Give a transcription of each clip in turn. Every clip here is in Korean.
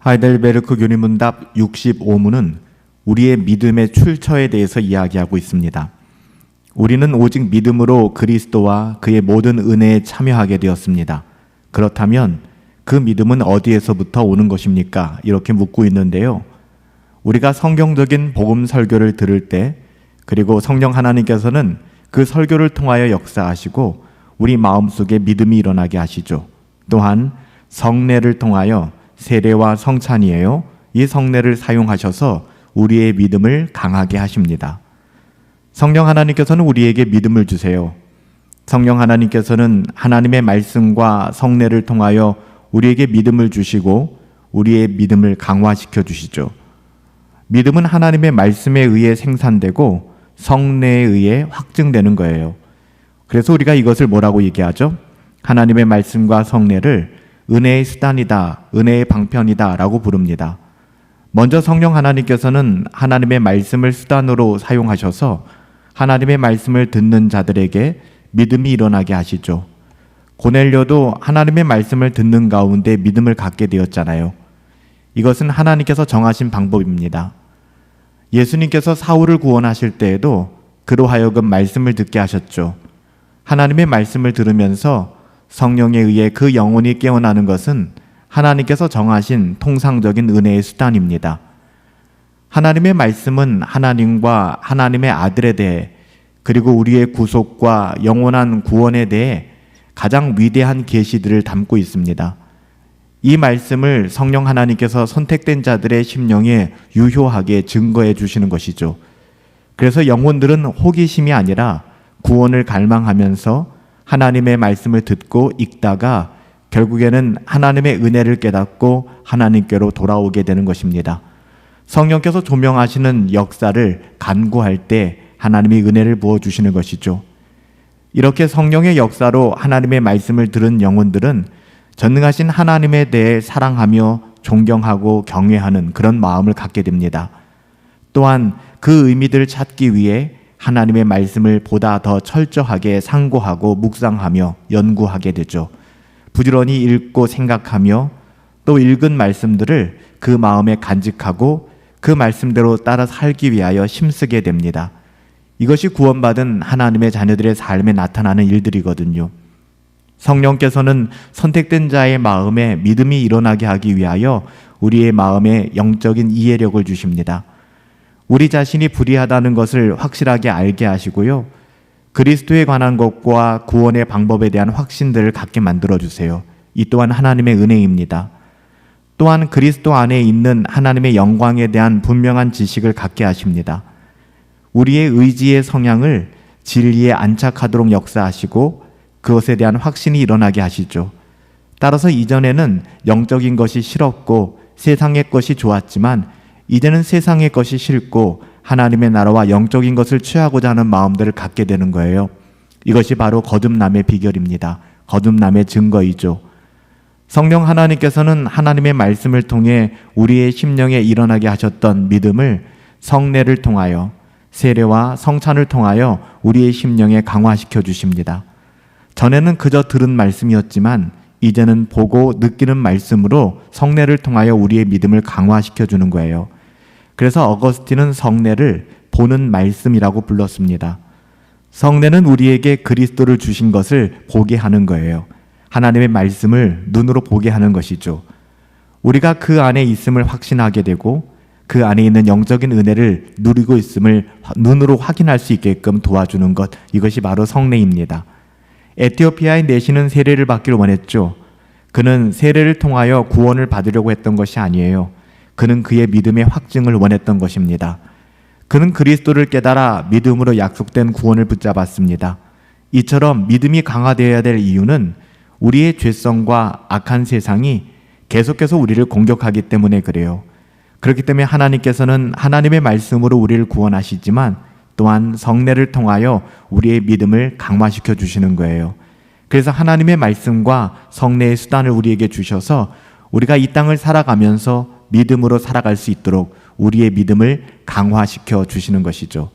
하이델베르크 교리문답 65문은 우리의 믿음의 출처에 대해서 이야기하고 있습니다. 우리는 오직 믿음으로 그리스도와 그의 모든 은혜에 참여하게 되었습니다. 그렇다면 그 믿음은 어디에서부터 오는 것입니까? 이렇게 묻고 있는데요. 우리가 성경적인 복음 설교를 들을 때 그리고 성령 하나님께서는 그 설교를 통하여 역사하시고 우리 마음속에 믿음이 일어나게 하시죠. 또한 성례를 통하여 세례와 성찬이에요. 이 성례를 사용하셔서 우리의 믿음을 강하게 하십니다. 성령 하나님께서는 우리에게 믿음을 주세요. 성령 하나님께서는 하나님의 말씀과 성례를 통하여 우리에게 믿음을 주시고 우리의 믿음을 강화시켜 주시죠. 믿음은 하나님의 말씀에 의해 생산되고 성례에 의해 확증되는 거예요. 그래서 우리가 이것을 뭐라고 얘기하죠? 하나님의 말씀과 성례를 은혜의 수단이다, 은혜의 방편이다 라고 부릅니다. 먼저 성령 하나님께서는 하나님의 말씀을 수단으로 사용하셔서 하나님의 말씀을 듣는 자들에게 믿음이 일어나게 하시죠. 고넬료도 하나님의 말씀을 듣는 가운데 믿음을 갖게 되었잖아요. 이것은 하나님께서 정하신 방법입니다. 예수님께서 사울을 구원하실 때에도 그로 하여금 말씀을 듣게 하셨죠. 하나님의 말씀을 들으면서 성령에 의해 그 영혼이 깨어나는 것은 하나님께서 정하신 통상적인 은혜의 수단입니다. 하나님의 말씀은 하나님과 하나님의 아들에 대해 그리고 우리의 구속과 영원한 구원에 대해 가장 위대한 계시들을 담고 있습니다. 이 말씀을 성령 하나님께서 선택된 자들의 심령에 유효하게 증거해 주시는 것이죠. 그래서 영혼들은 호기심이 아니라 구원을 갈망하면서 하나님의 말씀을 듣고 읽다가 결국에는 하나님의 은혜를 깨닫고 하나님께로 돌아오게 되는 것입니다. 성령께서 조명하시는 역사를 간구할 때 하나님이 은혜를 부어 주시는 것이죠. 이렇게 성령의 역사로 하나님의 말씀을 들은 영혼들은 전능하신 하나님에 대해 사랑하며 존경하고 경외하는 그런 마음을 갖게 됩니다. 또한 그 의미들을 찾기 위해 하나님의 말씀을 보다 더 철저하게 상고하고 묵상하며 연구하게 되죠. 부지런히 읽고 생각하며 또 읽은 말씀들을 그 마음에 간직하고 그 말씀대로 따라 살기 위하여 힘쓰게 됩니다. 이것이 구원받은 하나님의 자녀들의 삶에 나타나는 일들이거든요. 성령께서는 선택된 자의 마음에 믿음이 일어나게 하기 위하여 우리의 마음에 영적인 이해력을 주십니다. 우리 자신이 불의하다는 것을 확실하게 알게 하시고요. 그리스도에 관한 것과 구원의 방법에 대한 확신들을 갖게 만들어 주세요. 이 또한 하나님의 은혜입니다. 또한 그리스도 안에 있는 하나님의 영광에 대한 분명한 지식을 갖게 하십니다. 우리의 의지의 성향을 진리에 안착하도록 역사하시고 그것에 대한 확신이 일어나게 하시죠. 따라서 이전에는 영적인 것이 싫었고 세상의 것이 좋았지만 이제는 세상의 것이 싫고 하나님의 나라와 영적인 것을 취하고자 하는 마음들을 갖게 되는 거예요. 이것이 바로 거듭남의 비결입니다. 거듭남의 증거이죠. 성령 하나님께서는 하나님의 말씀을 통해 우리의 심령에 일어나게 하셨던 믿음을 성례를 통하여 세례와 성찬을 통하여 우리의 심령에 강화시켜 주십니다. 전에는 그저 들은 말씀이었지만 이제는 보고 느끼는 말씀으로 성례를 통하여 우리의 믿음을 강화시켜 주는 거예요. 그래서 어거스틴은 성례를 보는 말씀이라고 불렀습니다. 성례는 우리에게 그리스도를 주신 것을 보게 하는 거예요. 하나님의 말씀을 눈으로 보게 하는 것이죠. 우리가 그 안에 있음을 확신하게 되고 그 안에 있는 영적인 은혜를 누리고 있음을 눈으로 확인할 수 있게끔 도와주는 것 이것이 바로 성례입니다. 에티오피아의 내시는 세례를 받기를 원했죠. 그는 세례를 통하여 구원을 받으려고 했던 것이 아니에요. 그는 그의 믿음의 확증을 원했던 것입니다. 그는 그리스도를 깨달아 믿음으로 약속된 구원을 붙잡았습니다. 이처럼 믿음이 강화되어야 될 이유는 우리의 죄성과 악한 세상이 계속해서 우리를 공격하기 때문에 그래요. 그렇기 때문에 하나님께서는 하나님의 말씀으로 우리를 구원하시지만 또한 성례를 통하여 우리의 믿음을 강화시켜 주시는 거예요. 그래서 하나님의 말씀과 성례의 수단을 우리에게 주셔서 우리가 이 땅을 살아가면서 믿음으로 살아갈 수 있도록 우리의 믿음을 강화시켜 주시는 것이죠.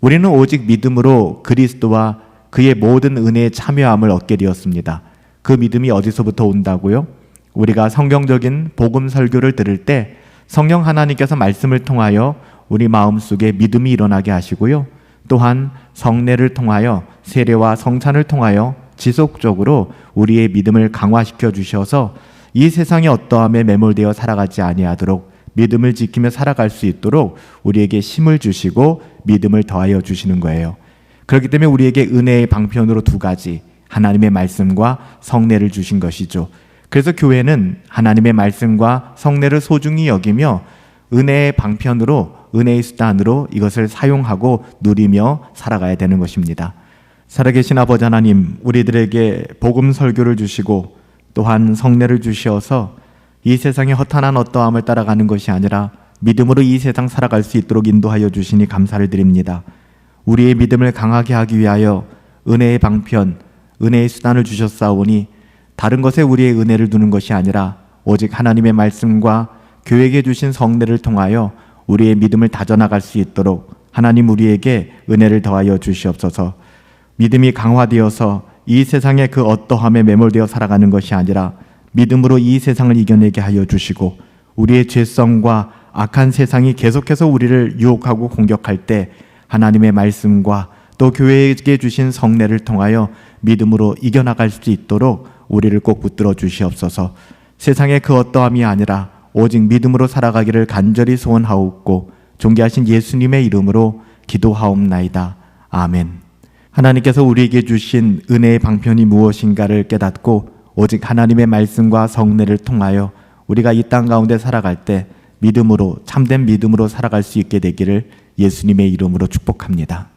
우리는 오직 믿음으로 그리스도와 그의 모든 은혜에 참여함을 얻게 되었습니다. 그 믿음이 어디서부터 온다고요? 우리가 성경적인 복음 설교를 들을 때 성령 하나님께서 말씀을 통하여 우리 마음속에 믿음이 일어나게 하시고요. 또한 성례를 통하여 세례와 성찬을 통하여 지속적으로 우리의 믿음을 강화시켜 주셔서 이 세상의 어떠함에 매몰되어 살아가지 아니하도록 믿음을 지키며 살아갈 수 있도록 우리에게 힘을 주시고 믿음을 더하여 주시는 거예요. 그렇기 때문에 우리에게 은혜의 방편으로 두 가지 하나님의 말씀과 성례를 주신 것이죠. 그래서 교회는 하나님의 말씀과 성례를 소중히 여기며 은혜의 방편으로 은혜의 수단으로 이것을 사용하고 누리며 살아가야 되는 것입니다. 살아계신 아버지 하나님, 우리들에게 복음 설교를 주시고 또한 성례를 주시어서 이 세상의 허탄한 어떠함을 따라가는 것이 아니라 믿음으로 이 세상 살아갈 수 있도록 인도하여 주시니 감사를 드립니다. 우리의 믿음을 강하게 하기 위하여 은혜의 방편, 은혜의 수단을 주셨사오니 다른 것에 우리의 은혜를 두는 것이 아니라 오직 하나님의 말씀과 교회에게 주신 성례를 통하여 우리의 믿음을 다져나갈 수 있도록 하나님 우리에게 은혜를 더하여 주시옵소서. 믿음이 강화되어서 이 세상의 그 어떠함에 매몰되어 살아가는 것이 아니라 믿음으로 이 세상을 이겨내게 하여 주시고 우리의 죄성과 악한 세상이 계속해서 우리를 유혹하고 공격할 때 하나님의 말씀과 또 교회에게 주신 성례를 통하여 믿음으로 이겨나갈 수 있도록 우리를 꼭 붙들어 주시옵소서. 세상의 그 어떠함이 아니라 오직 믿음으로 살아가기를 간절히 소원하옵고 존귀하신 예수님의 이름으로 기도하옵나이다. 아멘. 하나님께서 우리에게 주신 은혜의 방편이 무엇인가를 깨닫고 오직 하나님의 말씀과 성례를 통하여 우리가 이 땅 가운데 살아갈 때 믿음으로 참된 믿음으로 살아갈 수 있게 되기를 예수님의 이름으로 축복합니다.